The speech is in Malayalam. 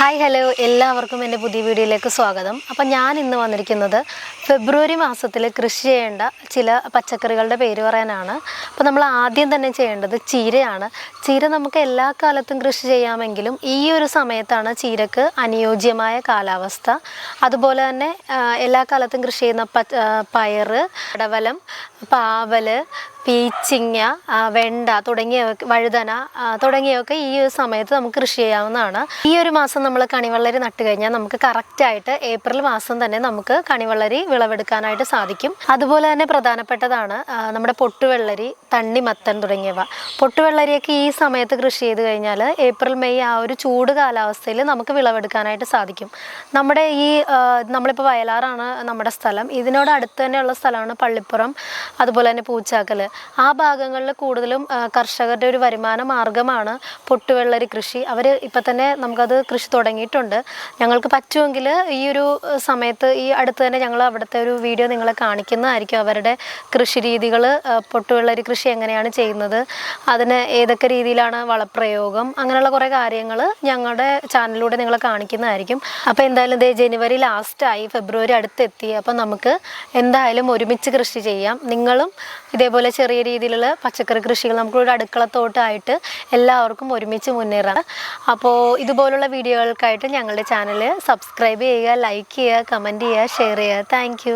Hi hello. എല്ലാവർക്കും എന്റെ പുതിയ വീഡിയോയിലേക്ക് സ്വാഗതം. അപ്പം ഞാൻ ഇന്ന് വന്നിരിക്കുന്നത് ഫെബ്രുവരി മാസത്തിൽ കൃഷി ചെയ്യേണ്ട ചില പച്ചക്കറികളുടെ പേര് പറയാനാണ്. അപ്പോൾ നമ്മൾ ആദ്യം തന്നെ ചെയ്യേണ്ടത് ചീരയാണ്. ചീര നമുക്ക് എല്ലാ കാലത്തും കൃഷി ചെയ്യാമെങ്കിലും ഈ ഒരു സമയത്താണ് ചീരക്ക് അനുയോജ്യമായ കാലാവസ്ഥ. അതുപോലെ തന്നെ എല്ലാ കാലത്തും കൃഷി ചെയ്യുന്ന പയർ പടവലം പാവൽ പീച്ചിങ്ങ വെണ്ട തുടങ്ങിയ വഴുതന തുടങ്ങിയവയൊക്കെ ഈ ഒരു സമയത്ത് നമുക്ക് കൃഷി ചെയ്യാവുന്നതാണ്. ഈ ഒരു മാസം നമ്മൾ കണിവെള്ളരി നട്ട് കഴിഞ്ഞാൽ നമുക്ക് കറക്റ്റായിട്ട് ഏപ്രിൽ മാസം തന്നെ നമുക്ക് കണിവെള്ളരി വിളവെടുക്കാനായിട്ട് സാധിക്കും. അതുപോലെ തന്നെ പ്രധാനപ്പെട്ടതാണ് നമ്മുടെ പൊട്ടുവെള്ളരി തണ്ണിമത്തൻ തുടങ്ങിയവ. പൊട്ടുവെള്ളരിയൊക്കെ ഈ സമയത്ത് കൃഷി ചെയ്ത് കഴിഞ്ഞാൽ ഏപ്രിൽ മെയ് ആ ഒരു ചൂട് കാലാവസ്ഥയിൽ നമുക്ക് വിളവെടുക്കാനായിട്ട് സാധിക്കും. നമ്മുടെ ഈ നമ്മളിപ്പോൾ വയലാറാണ് നമ്മുടെ സ്ഥലം. ഇതിനോട് അടുത്ത് തന്നെയുള്ള സ്ഥലമാണ് പള്ളിപ്പുറം അതുപോലെ തന്നെ പൂച്ചാക്കൽ ആ ഭാഗങ്ങളിൽ കൂടുതലും കർഷകരുടെ ഒരു വരുമാന മാർഗമാണ് പൊട്ടുവെള്ളരി കൃഷി. അവർ ഇപ്പം തന്നെ നമുക്കത് കൃഷി തുടങ്ങിയിട്ടുണ്ട്. ഞങ്ങൾക്ക് പറ്റുമെങ്കിൽ ഈ ഒരു സമയത്ത് ഈ അടുത്ത് തന്നെ ഞങ്ങൾ അവിടുത്തെ ഒരു വീഡിയോ നിങ്ങളെ കാണിക്കുന്നതായിരിക്കും അവരുടെ കൃഷി രീതികൾ പൊട്ടുവെള്ളരി കൃഷി എങ്ങനെയാണ് ചെയ്യുന്നത്. അതിന് ഏതൊക്കെ രീതിയിലാണ് വളപ്രയോഗം അങ്ങനെയുള്ള കുറേ കാര്യങ്ങൾ ഞങ്ങളുടെ ചാനലിലൂടെ നിങ്ങളെ കാണിക്കുന്നതായിരിക്കും. അപ്പോൾ എന്തായാലും ഇതേ ജനുവരി ലാസ്റ്റായി ഫെബ്രുവരി അടുത്തെത്തി. അപ്പോൾ നമുക്ക് എന്തായാലും ഒരുമിച്ച് കൃഷി ചെയ്യാം. നിങ്ങളും ഇതേപോലെ ചെറിയ രീതിയിലുള്ള പച്ചക്കറി കൃഷികൾ നമുക്കൊരു അടുക്കളത്തോട്ടായിട്ട് എല്ലാവർക്കും ഒരുമിച്ച് മുന്നേറാം. അപ്പോൾ ഇതുപോലുള്ള വീഡിയോകൾക്കായിട്ട് ഞങ്ങളുടെ ചാനൽ സബ്സ്ക്രൈബ് ചെയ്യുക ലൈക്ക് ചെയ്യുക കമന്റ് ചെയ്യുക ഷെയർ ചെയ്യുക. താങ്ക്